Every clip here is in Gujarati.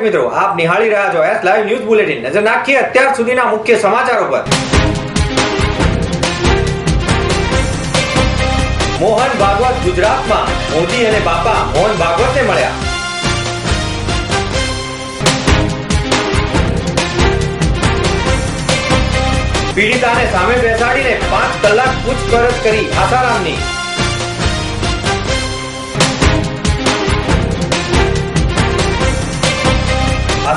મિત્રો, આપ નિહાળી રહ્યા છો એસ લાઈવ ન્યૂઝ બુલેટિન નજર નાખીએ અત્યાર સુધીના મુખ્ય સમાચારો પર. મોહન ભાગવત ગુજરાતમાં મોદી અને બાપા મોહન ભાગવતને મળ્યા. પીડિતાને સામે બેસાડીને પાંચ કલાક પૂછપરછ કરી આસારામની.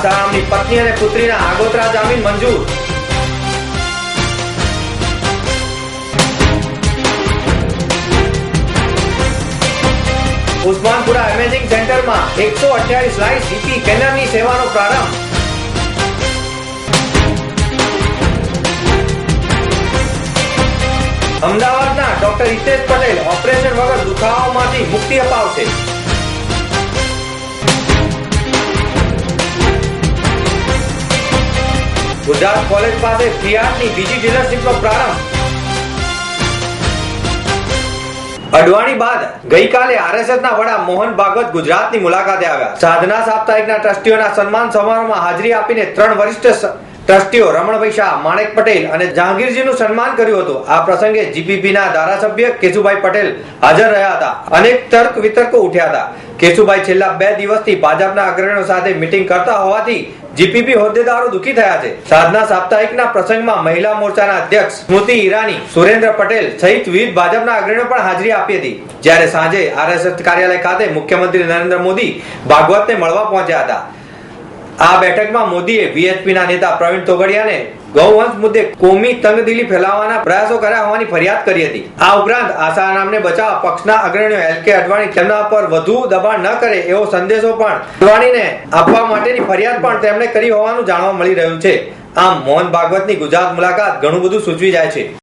આસારામની પત્ની અને પુત્રીના આગોતરા જામીન મંજૂર. ઉસ્માનપુરા ઇમેજિંગ સેન્ટરમાં એકસો અઠ્યાવીસ લાઇટ સીટી સ્કેનરની સેવાનો પ્રારંભ. અમદાવાદના ડોક્ટર હિતેશ પટેલ ઓપરેશન વગર દુખાવામાંથી મુક્તિ અપાવશે. ગુજરાત કોલેજ પાસે ફિયાટની બીજી ડીલરશીપનો પ્રારંભ. અડવાણી બાદ ગઈકાલે આરએસએસના વડા મોહન ભાગવત ગુજરાતની મુલાકાતે આવ્યા. સાધના સાપ્તાહિકના ટ્રસ્ટીઓના સન્માન સમારોહમાં હાજરી આપીને ત્રણ વરિષ્ઠ ટ્રસ્ટીઓ રમણભાઈ શાહ, માણેક પટેલ અને જહાંગીરજીનું સન્માન કર્યું હતું. આ પ્રસંગે જીપીપીના ધારાસભ્ય કેશુભાઈ પટેલ હાજર રહ્યા હતા. અનેક તર્ક વિતર્કો ઉઠ્યા હતા. કેશુભાઈ છેલ્લા બે દિવસથી ભાજપના અગ્રણીઓ સાથે મિટિંગ કરતા હોવાથી જીપીપી હોદ્દેદારો દુખી થયા છે. સાધના સાપ્તાહિકના પ્રસંગમાં મહિલા મોરચાના અધ્યક્ષ સ્મૃતિ ઈરાની, સુરેન્દ્ર પટેલ સહિત વિવિધ ભાજપના અગ્રણીઓ પણ હાજરી આપી હતી. જ્યારે સાંજે આરએસએસ કાર્યાલય ખાતે મુખ્યમંત્રી નરેન્દ્ર મોદી ભાગવતને મળવા પહોંચ્યા હતા. આ બેઠકમાં મોદીએ VHP ના નેતા પ્રવીણ તોગડિયાને ગૌવંશ મુદ્દે કોમી તંગદિલી ફેલાવવાના પ્રયાસો કર્યા હોવાની ફરિયાદ કરી હતી. આ ઉપરાંત આસારામને બચાવવા પક્ષના અગ્રણીઓ એલ કે અડવાણી તેમના પર વધુ દબાણ ન કરે એવો સંદેશો પણ અડવાણીને આપવા માટેની ફરિયાદ પણ તેમણે કરી હોવાનું જાણવા મળી રહ્યું છે. આમ મોહન ભાગવતની ગુજરાત મુલાકાત ઘણું બધું સૂચવી જાય છે.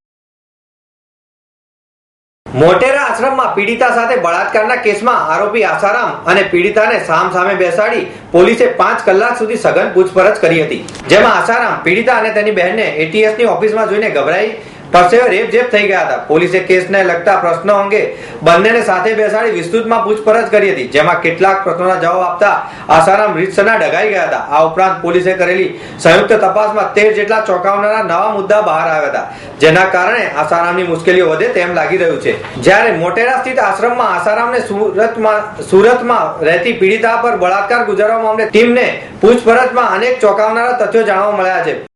મોટેરા આશ્રમમાં પીડિતા સાથે બળાત્કારના કેસમાં આરોપી આસારામ અને પીડિતાને સામ સામે બેસાડી પોલીસે પાંચ કલાક સુધી સઘન પૂછપરછ કરી હતી. જેમાં આસારામ, પીડિતા અને તેની બહેનને એટીએસની ઓફિસમાં જોઈને ગભરાઈ તરસેવે રેપ જેપ થઈ ગયા હતા. પોલીસે કેસને લગતા પ્રશ્નો અંગે બંનેને સાથે બેસાડી વિસ્તૃતમાં પૂછપરછ કરી હતી, જેમાં કેટલાક પ્રશ્નોના જવાબ આપતા આસારામ રીતસના ડગાઈ ગયા હતા. આ ઉપરાંત પોલીસે કરેલી સંયુક્ત તપાસમાં તેર જેટલા ચોંકાવનારા નવા મુદ્દા બહાર આવ્યા હતા, જેના કારણે આસારામની મુશ્કેલીઓ વધે તેમ લાગી રહ્યું છે. જ્યારે મોટેરા સ્થિત આશ્રમમાં આસારામને સુરતમાં સુરતમાં રહેતી પીડિતા પર બળાત્કાર ગુજારવા મામલે ટીમને પૂછપરછમાં અનેક ચોંકાવનારા તથ્યો જાણવા મળ્યા છે.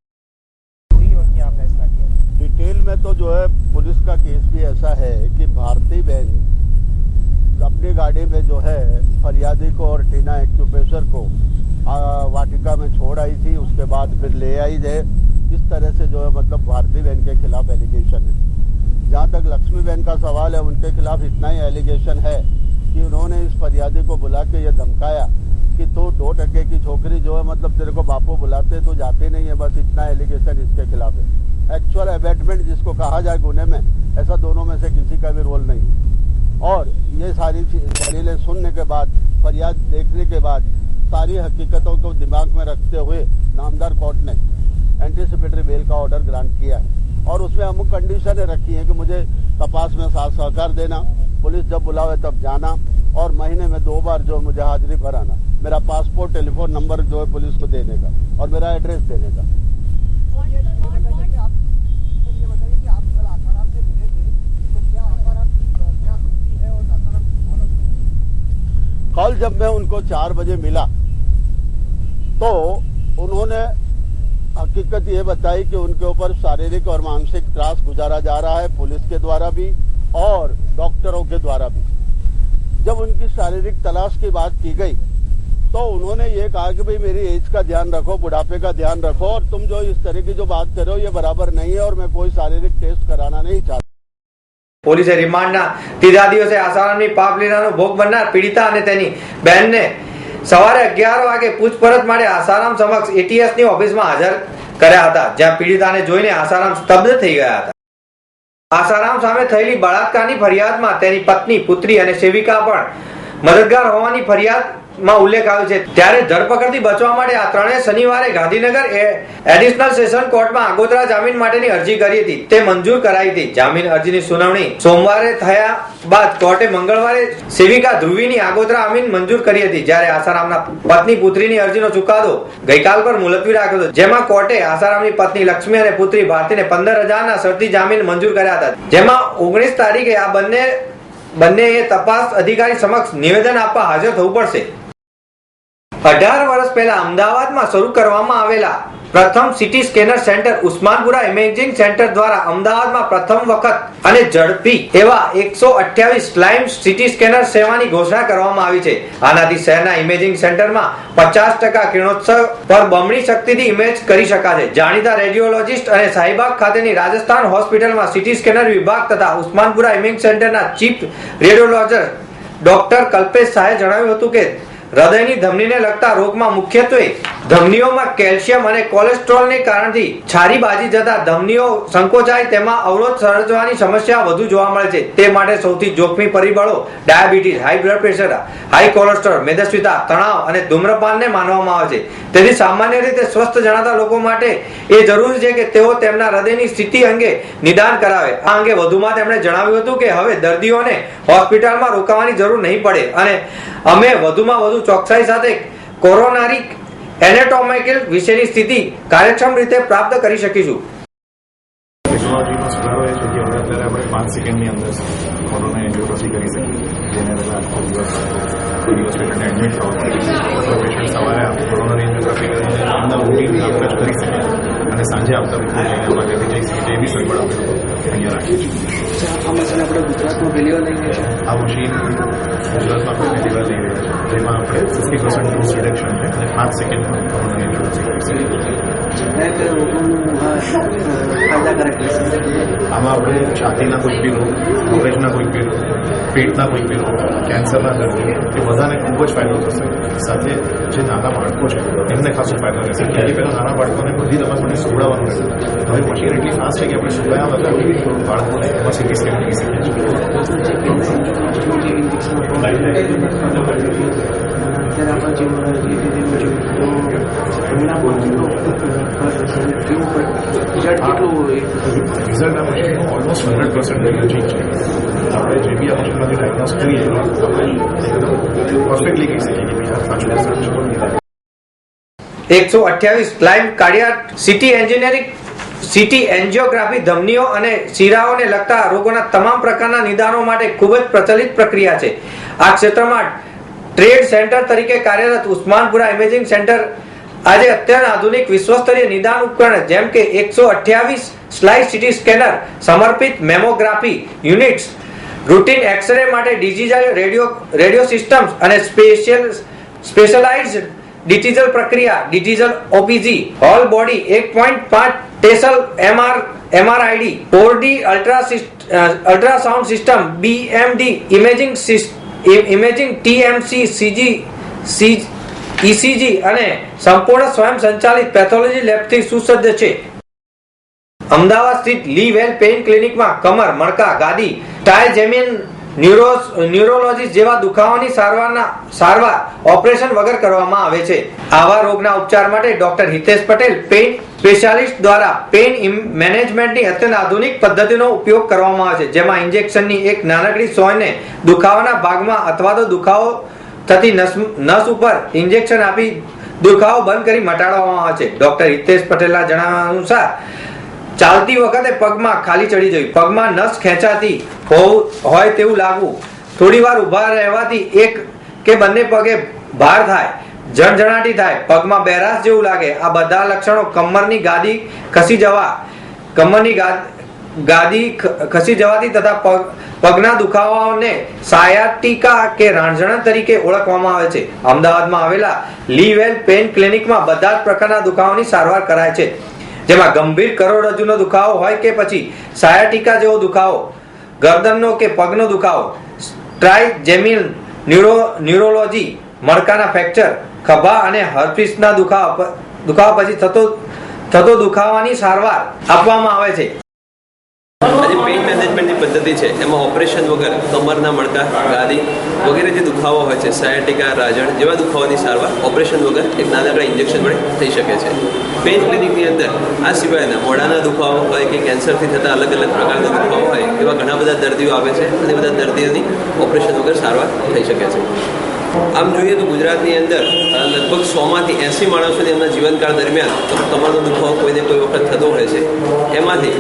में तो जो है पुलिस का केस भी ऐसा है कि भारती बहन अपनी गाड़ी में जो है फरियादी को और टीना एक्यूपेशर को वाटिका में छोड़ आई थी, उसके बाद फिर ले आई है। इस तरह से जो है मतलब भारती बहन के खिलाफ एलिगेशन है। जहाँ तक लक्ष्मी बहन का सवाल है, उनके खिलाफ इतना ही एलिगेशन है कि उन्होंने इस फरियादी को बुला के ये धमकाया कि तो दो टके की छोकरी जो है मतलब तेरे को बापू बुलाते तो जाते नहीं है, बस इतना एलिगेशन इसके खिलाफ है। एक्चुअल अबेटमेंट जिसको कहा जाए गुने में, ऐसा दोनों में से किसी का भी रोल नहीं। और ये सारी दलीलें सुनने के बाद, फरियाद देखने के बाद, सारी हकीकतों को दिमाग में रखते हुए नामदार कोर्ट ने एंटीसिपेटरी बेल का ऑर्डर ग्रांट किया है। और उसमें अमुक कंडीशनें रखी हैं कि मुझे तपास में साथ सहकार देना पुलिस जब बुलावे तब जाना और महीने में दो बार जो मुझे हाजिरी पर आना मेरा पासपोर्ट, टेलीफोन नंबर जो है पुलिस को देने का और मेरा एड्रेस देने का। कल जब मैं उनको चार बजे मिला तो उन्होंने हकीकत ये बताई कि उनके ऊपर शारीरिक और मानसिक त्रास गुजारा जा रहा है, पुलिस के द्वारा भी और डॉक्टरों के द्वारा भी जब उनकी शारीरिक तलाश की बात की गई तो उन्होंने ये कहा कि भाई मेरी एज का ध्यान रखो बुढ़ापे का ध्यान रखो और तुम जो इस तरह की जो बात कर रहे हो ये बराबर नहीं है और मैं कोई शारीरिक टेस्ट कराना नहीं चाहता પોલીસે રિમાન્ડના ત્રીજા દિવસે આસારામની પાપ લીલાનો ભોગ બનનાર પીડિતા અને તેની બહેનને સવારે અગિયાર વાગે પૂછપરછ માટે આસારામ સમક્ષ એટીએસ ની ઓફિસમાં હાજર કર્યા હતા જ્યાં પીડિતાને જોઈને આસારામ સ્તબ્ધ થઈ ગયા હતા આસારામ સામે થયેલી બળાત્કારની ફરિયાદમાં તેની પત્ની પુત્રી અને સેવિકા પણ મદદગાર હોવાની ફરિયાદમાં ઉલ્લેખ આવ્યો છે. ત્યારે ધરપકડથી બચવા માટે આ ત્રણે શનિવારે ગાંધીનગર એડિશનલ સેશન કોર્ટમાં આગોતરા જામીન માટેની અરજી કરી હતી. તે મંજૂર કરાઈ હતી. જામીન અરજીની સુનાવણી સોમવારે થયા બાદ કોર્ટે મંગળવારે સેવિકા ધ્રુવીની આગોતરા જામીન મંજૂર કરી હતી. જ્યારે આસારામના પત્ની પુત્રીની અરજીનો ચુકાદો ગઈકાલ પર મુલતવી રાખ્યો હતો. જેમાં કોર્ટે આસારામની પત્ની લક્ષ્મી અને પુત્રી ભારતીને પંદર હજારના શરતી જામીન મંજૂર કર્યા હતા. જેમાં ઓગણીસ તારીખે આ બંને બંનેએ તપાસ અધિકારી સમક્ષ નિવેદન આપવા હાજર થવું પડશે. અઢાર વર્ષ પહેલા અમદાવાદમાં શરૂ કરવામાં આવેલા પ્રથમ CT scanner centre Usmanpura imaging centre દ્વારા અમદાવાદમાં પ્રથમ વખત અને ઝડપી એવા એકસો અઠ્યાવીસ સ્લાઇમ સિટી સ્કેનર સેવાની ઘોષણા કરવામાં આવી છે. આનાથી શહેરના ઇમેજિંગ સેન્ટરમાં પચાસ ટકા કિરણોત્સવ પર બમણી શક્તિથી ઇમેજ કરી શકાશે. જાણીતા રેડિયોલોજિસ્ટ અને સાહીબાગ ખાતેની રાજસ્થાન હોસ્પિટલમાં સિટી સ્કેનર વિભાગ તથા ઉસ્માનપુરા ઇમેજિંગ સેન્ટરના ચીફ રેડિયોલોજર ડોક્ટર કલ્પેશ શાહે જણાવ્યું હતું કે, હૃદયની ધમનીને લગતા રોગમાં મુખ્યત્વે ધમનીઓમાં કેલ્શિયમ અને કોલેસ્ટ્રોલને કારણથી છારી બાજી જતા ધમનીઓ સંકોચાય તેમાં અવરોધ સર્જવાની સમસ્યા વધુ જોવા મળે છે. તે માટે સૌથી જોખમી પરિબળો diabetes, high blood pressure, high cholesterol, મેદસ્વીતા, તણાવ અને ધૂમ્રપાનને માનવામાં આવે છે. તેથી સામાન્ય રીતે સ્વસ્થ જણાતા લોકો માટે એ જરૂરી છે કે તેઓ તેમના હૃદયની સ્થિતિ અંગે નિદાન કરાવે. આ અંગે વધુમાં તેમણે જણાવ્યું હતું કે હવે દર્દીઓને હોસ્પિટલમાં રોકાવાની જરૂર નહીં પડે અને અમે વધુમાં વધુ ચોકસાઈ સાથે કોરોનારી એનેટોમિકલ વિશેની સ્થિતિ કાર્યક્ષમ રીતે પ્રાપ્ત કરી શકીશું. ટેકનોલોજીનો સુધારો એ છે કે હવે અત્યારે આપણે પાંચ સેકન્ડની અંદર કોરોના એન્જિયોગ્રાફી કરી શકીએ. જેને પહેલાં આખો દિવસ કોઈ દિવસ પેશન્ટને એડમિટ થવું પેશન્ટ સવારે આપણે કોરોના એન્જિયોગ્રાફી કરીને એમના રૂટીન કરી શકે અને સાંજે આવતા વિદ્યાર્થીઓ જઈને એમાં જે શકે તેવી સગવડ આપણે લોકો અહીંયા રાખીએ છીએ. આ મશીન આપણે ગુજરાતમાં પહેલી વાર લઈ ગયા છે આ મશીન ગુજરાતમાં આપણે પહેલી વાર લઈ રહ્યા છીએ. જેમાં આપણે ફિફ્ટી પર્સન્ટ ડોઝ રિડક્શન છે અને પાંચ સેકન્ડમાં કોરોના એન્જિયોગ્રાફી કરી શકીએ કયા કયા રોગોનું આ ફાયદાકારક રહેશે આમાં આપણે છાતીના કોઈ પીરો મગજના કોઈ પીરો પેટના કોઈ પીરો કેન્સરના દર્દીઓ એ બધાને ખૂબ જ ફાયદો થશે. સાથે જે નાના બાળકો છે એમને ખાસો ફાયદો રહેશે ત્યારે પહેલાં નાના બાળકોને બધી રમતોને સુવડાવવાનું રહેશે. હવે મશીન એટલી ફાસ્ટ છે કે આપણે સુવડાયા બધા બાળકોને એમાં સીટી સ્કેન કરી શકીએ result almost hundred percent result છે. આપણે જે બી આ ડાયગ્નોસ કરીએ પરફેક્ટલી કહી શકીએ એકસો અઠ્યાવીસ climb cardiac CT engineering CT angiography ધમનીઓ અને શિરાઓને લગતા રોગોના તમામ પ્રકારના નિદાનો માટે ખૂબ જ પ્રચલિત પ્રક્રિયા છે. આ ક્ષેત્રમાં ટ્રેડ સેન્ટર તરીકે કાર્યરત ઉસ્માનપુરા ઇમેજિંગ સેન્ટર આજે અત્યંત આધુનિક વિશ્વસ્તરીય નિદાન ઉપકરણ જેમ કે એકસો અઠ્યાવીસ સ્લાઇસ સિટી સ્કેનર, સમર્પિત મેમોગ્રાફી યુનિટ્સ, રૂટીન એક્સરે માટે ડિજિટલ રેડિયો રેડિયો સિસ્ટમ્સ અને સ્પેશિયલ, સ્પેશિયલાઇઝ્ડ ડિજિટલ પ્રક્રિયા, ડિજિટલ ઓપીજી, હોલ બોડી એક પોઈન્ટ પાંચ tesla MR, MRI D four D ultra ultrasound system, BMD, imaging imaging TMC, CG C ECG અને સંપૂર્ણ સ્વયં સંચાલિત પેથોલોજી લેબથી સુસજ્જ છે. અમદાવાદ સ્થિત લી વેલ પેઇન ક્લિનિકમાં કમર, મણકા, ગાદી ટાયજેમિયન ન્યુરો ન્યુરોલોજીસ્ટ જેવા દુખાવાની સારવારના, સારવાર, ઓપરેશન વગર કરવામાં આવે છે. આવા રોગના ઉપચાર માટે doctor Hitesh Patel pain specialist દ્વારા પેઇન મેનેજમેન્ટની અત્યંત આધુનિક પદ્ધતિનો ઉપયોગ કરવામાં આવે છે, જેમાં ઇન્જેક્શનની એક નાનકડી સોયને દુખાવાના ભાગમાં અથવા તો દુખાવો થતી નસ ઉપર ઇન્જેક્શન આપી દુખાવો બંધ કરી મટાડવામાં આવે છે. ડોક્ટર હિતેશ પટેલના જણાવ્યા અનુસાર, ચાલતી વખતે પગમાં ખાલી ચડી જવી, પગમાં નસ ખેંચાતી હોય તેવું લાગવું. થોડી વાર ઊભા રહેવાથી એક કે બંને પગે ભાર થાય, જણજણાટી થાય, પગમાં બેરાસ જેવું લાગે. આ બધા લક્ષણો કમરની ગાદી ખસી જવા, કમરની ગા- ગાદી ખસી જવાથી તથા પગ, પગના દુખાવાઓને સાયાટિકા કે રાંઝણા તરીકે ઓળખવામાં આવે છે. અમદાવાદમાં આવેલા લીવેલ પેન ક્લિનિકમાં બધા જ પ્રકારના દુખાવાની સારવાર કરાય છે. જેમાં ગંભીર કરોડરજ્જુનો દુખાવો હોય કે પછી સાયાટિકા જેવો દુખાવો, ગરદનનો કે પગનો દુખાવો ટ્રાઇજેમિન ન્યુરો, ન્યુરોલોજી મણકાના ફ્રેક્ચર, ખભા અને હર્પિસના દુખાવા દુખાવા પછી થતો થતો દુખાવાની સારવાર આપવામાં આવે છે. આજે પેઇન મેનેજમેન્ટની પદ્ધતિ છે. એમાં ઓપરેશન વગર કમરના મણકા, ગાદી વગેરે જે દુખાવો હોય છે સાયટિકા રાજણ જેવા દુખાવાની સારવાર ઓપરેશન વગર એક નાનકડા ઇન્જેક્શન વડે થઈ શકે છે. પેઇન ક્લિનિકની અંદર આ સિવાયના મોઢાના દુખાવો હોય કે કેન્સરથી થતા અલગ અલગ પ્રકારના દુખાવો હોય એવા ઘણા બધા દર્દીઓ આવે છે. અને બધા દર્દીઓની ઓપરેશન વગર સારવાર થઈ શકે છે. આમ જોઈએ તો ગુજરાતની અંદર લગભગ સોમાંથી એંસી માણસોની એમના જીવનકાળ દરમિયાન કમરનો દુખાવો કોઈને કોઈ વખત થતો હોય છે. એમાંથી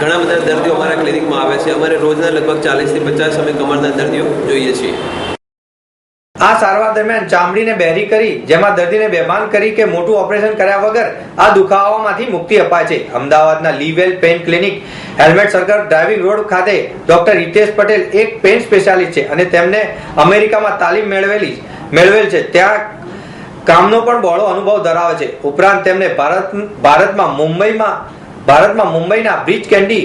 ઘણા બધા દર્દીઓ અમારા ક્લિનિકમાં આવે છે. અમારે રોજના લગભગ ચાલીસથી પચાસ અમે કમરના દર્દીઓ જોઈએ છીએ. આ સારવાર દરમિયાન ચામડીને બહેરી કરી, જેમાં દર્દીને બેભાન કરી કે મોટું ઓપરેશન કર્યા વગર આ દુખાવામાંથી મુક્તિ અપાય છે. અમદાવાદના લીવેલ pain clinic, helmet circle driving road ખાતે ડોક્ટર હિતેશ પટેલ એક પેઇન સ્પેશિયાલિસ્ટ છે અને તેમને અમેરિકામાં તાલીમ મેળવેલી મેળવેલ છે. ત્યાં કામનો પણ બહોળો અનુભવ ધરાવે છે. ઉપરાંત તેમને ભારત, ભારતમાં મુંબઈમાં, ભારતમાં મુંબઈના બ્રિજ કેન્ડી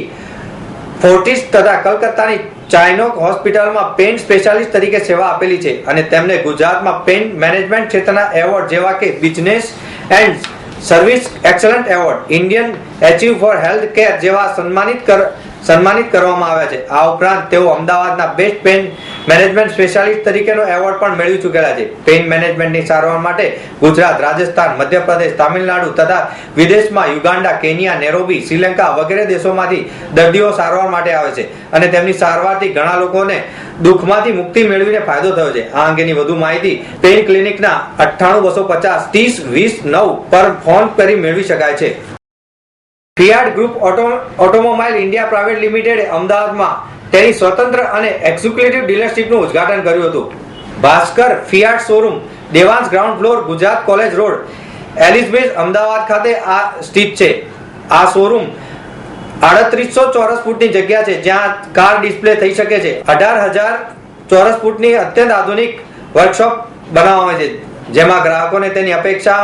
ફોર્ટિસ તથા કલકત્તાની ચાઇનોક હોસ્પિટલમાં પેઇન સ્પેશિયાલિસ્ટ તરીકે સેવા આપેલી છે અને તેમને ગુજરાતમાં પેઇન મેનેજમેન્ટ ક્ષેત્રના એવોર્ડ જેવા કે business and service excellent award, Indian achieve for health care જેવા સન્માનિત કર સન્માનિત કરવામાં આવ્યા છે. આ ઉપરાંત તેઓ અમદાવાદના બેસ્ટ પેઇન મેનેજમેન્ટ સ્પેશિયાલિસ્ટ તરીકેનો એવોર્ડ પણ મેળવી ચૂકેલા છે. પેઇન મેનેજમેન્ટની સારવાર માટે ગુજરાત, રાજસ્થાન, મધ્યપ્રદેશ, તામિલનાડુ તથા વિદેશમાં યુગાન્ડા કેનિયા, નેરોબી, શ્રીલંકા વગેરે દેશોમાંથી દર્દીઓ સારવાર માટે આવે છે અને તેમની સારવારથી ઘણા લોકોને દુઃખમાંથી મુક્તિ મેળવીને ફાયદો થયો છે. આ અંગેની વધુ માહિતી પેઇન ક્લિનિકના અઠ્ઠાણું બસો પચાસ, ત્રીસ, વીસ, નવ પર ફોન કરી મેળવી શકાય છે. Fiat group auto automobile India private લિમિટેડે અમદાવાદમાં તેની સ્વતંત્ર અને એક્ઝિક્યુટિવ ડીલરશીપનું ઉદ્ઘાટન કર્યું હતું. Bhaskar Fiat showroom, Devansh ground floor, Gujarat college road Ellisbridge Ahmedabad ખાતે આ સ્થિત છે. આ શોરૂમ આડત્રીસો ચોરસ ફૂટની જગ્યા છે, જ્યાં કાર ડિસ્પ્લે થઈ શકે છે. અઢાર હજાર ચોરસ ફૂટની અત્યંત આધુનિક વર્કશોપ બનાવવામાં છે, જેમાં ગ્રાહકોને તેની અપેક્ષા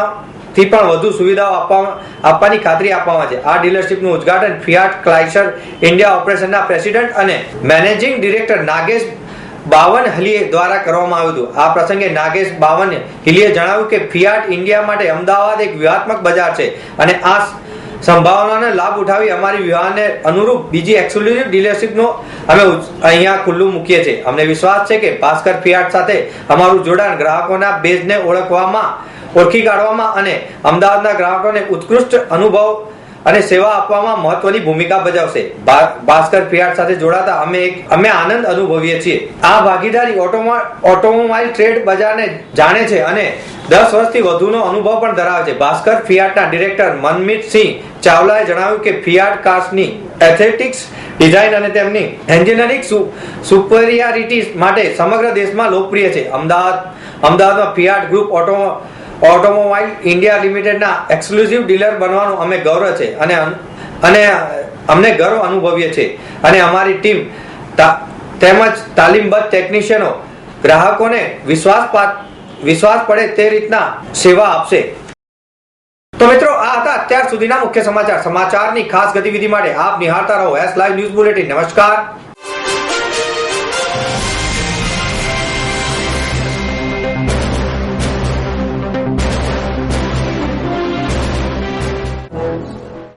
થી પણ વધુ સુવિધાઓ આપવા આપવાની ખાતરી આપવામાં છે. આ ડીલરશીપનું ઉદ્ઘાટન ફિયાટ ક્લાઇસર ઇન્ડિયા ઓપરેશનના પ્રેસિડેન્ટ અને મેનેજિંગ ડિરેક્ટર નાગેશ બાવન હલીએ દ્વારા કરવામાં આવ્યું હતું. આ પ્રસંગે નાગેશ બાવન હિલીએ જણાવ્યું કે ફિયાટ ઇન્ડિયા માટે અમદાવાદ એક વ્યૂહાત્મક બજાર છે અને આ સંભાવનાનો લાભ ઉઠાવી અમારી વ્યૂહાને અનુરૂપ બીજી એક્સક્લુઝિવ ડીલરશીપનો અમે અહીંયા ખુલ્લું મૂકીએ છીએ. અમને વિશ્વાસ છે કે ભાસ્કર ફિયાટ સાથે અમારું જોડાણ ગ્રાહકોના બેઝને ઓળખવામાં ઓળખી કાઢવામાં અને અમદાવાદના ગ્રાહકોને ઉત્કૃષ્ટ અનુભવ અને સેવા આપવામાં મહત્વની ભૂમિકા ભજવશે. ભાસ્કર ફિયાટ સાથે જોડાતા અમે એક, અમે આનંદ અનુભવીએ છીએ. આ ભાગીદારી ઓટોમો- ઓટોમોબાઈલ ટ્રેડ બજારને જાણે છે અને દસ વર્ષથી વધુનો અનુભવ પણ ધરાવે છે. ભાસ્કર ફિયાટના ડિરેક્ટર મનમીત સિંહ ચાવલાએ જણાવ્યું કે ફિયાટ કાર્સની એથેટિક્સ ડિઝાઇન અને તેમની એન્જિનિયરિંગ સુપરિયારિટી માટે સમગ્ર દેશમાં લોકપ્રિય છે. અમદાવાદ, અમદાવાદમાં Fiat group auto automobile India લિમિટેડના એક્સક્લુઝિવ ડીલર બનવાનું અમે ગૌરવ છે અને અને અમને ગર્વ અનુભવીએ છીએ. અને અમારી ટીમ તેમજ તાલીમબદ્ધ ટેકનિશિયનો ગ્રાહકોને વિશ્વાસ વિશ્વાસ પડે તે રીતના સેવા આપશે. તો મિત્રો, આ હતા અત્યાર સુધીના મુખ્ય સમાચાર. સમાચારની ખાસ ગતિવિધિ માટે આપ નિહાળતા રહો. એસ લાઈવ ન્યૂઝ બુલેટિન નમસ્કાર.